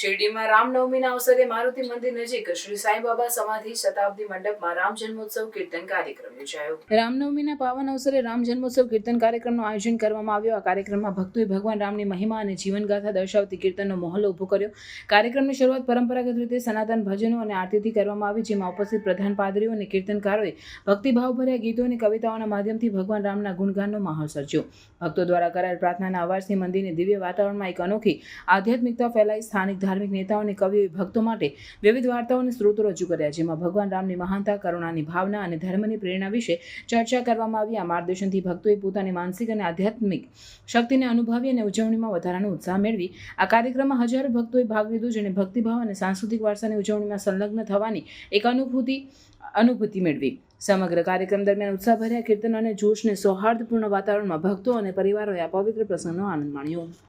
જેમાં રામનવમીના અવસરે મારુતિ મંદિર નજીક શ્રી સાંઈબાબા સમાધિ શતાબ્દી મંડપમાં રામ જન્મોત્સવ કીર્તન કાર્યક્રમ યોજાયો. રામનવમીના પાવન અવસરે રામ જન્મોત્સવ કીર્તન કાર્યક્રમનું આયોજન કરવામાં આવ્યું. આ કાર્યક્રમમાં ભક્તોએ ભગવાન રામની મહિમા અને જીવનગાથા દર્શાવતી કીર્તનનો માહોલ ઊભો કર્યો. કાર્યક્રમની શરૂઆત પરંપરાગત રીતે સનાતન ભજનો અને આરતીથી કરવામાં આવી, જેમાં ઉપસ્થિત પ્રધાન પાદરીઓ અને કીર્તનકારોએ ભક્તિભાવભર્યા ગીતો અને કવિતાઓના માધ્યમથી ભગવાન રામના ગુણગાનનો માહોલ સર્જ્યો. ભક્તો દ્વારા કરાયેલ પ્રાર્થનાના અવાજથી મંદિરની દિવ્ય વાતાવરણમાં એક અનોખી આધ્યાત્મિકતા ફેલાઈ, સ્થાનિક ધાર્મિક નેતાઓ અને કવિઓએ ભક્તો માટે વિવિધ વાર્તાઓ અને સ્ત્રોતો રજૂ કર્યા, જેમાં ભગવાન રામની મહાનતા, કરુણાની ભાવના અને ધર્મની પ્રેરણા વિશે ચર્ચા કરવામાં આવી. આ માર્ગદર્શનથી ભક્તોએ પોતાની માનસિક અને આધ્યાત્મિક શક્તિને અનુભવી અને ઉજવણીમાં વધારાનો ઉત્સાહ મેળવી. આ કાર્યક્રમમાં હજારો ભક્તોએ ભાગ લીધો, જેણે ભક્તિભાવ અને સાંસ્કૃતિક વારસાની ઉજવણીમાં સંલગ્ન થવાની એક અનુભૂતિ અનુભૂતિ મેળવી. સમગ્ર કાર્યક્રમ દરમિયાન ઉત્સાહભર્યા કીર્તન અને જોશને સૌહાર્દપૂર્ણ વાતાવરણમાં ભક્તો અને પરિવારોએ આ પવિત્ર પ્રસંગનો આનંદ માણ્યો.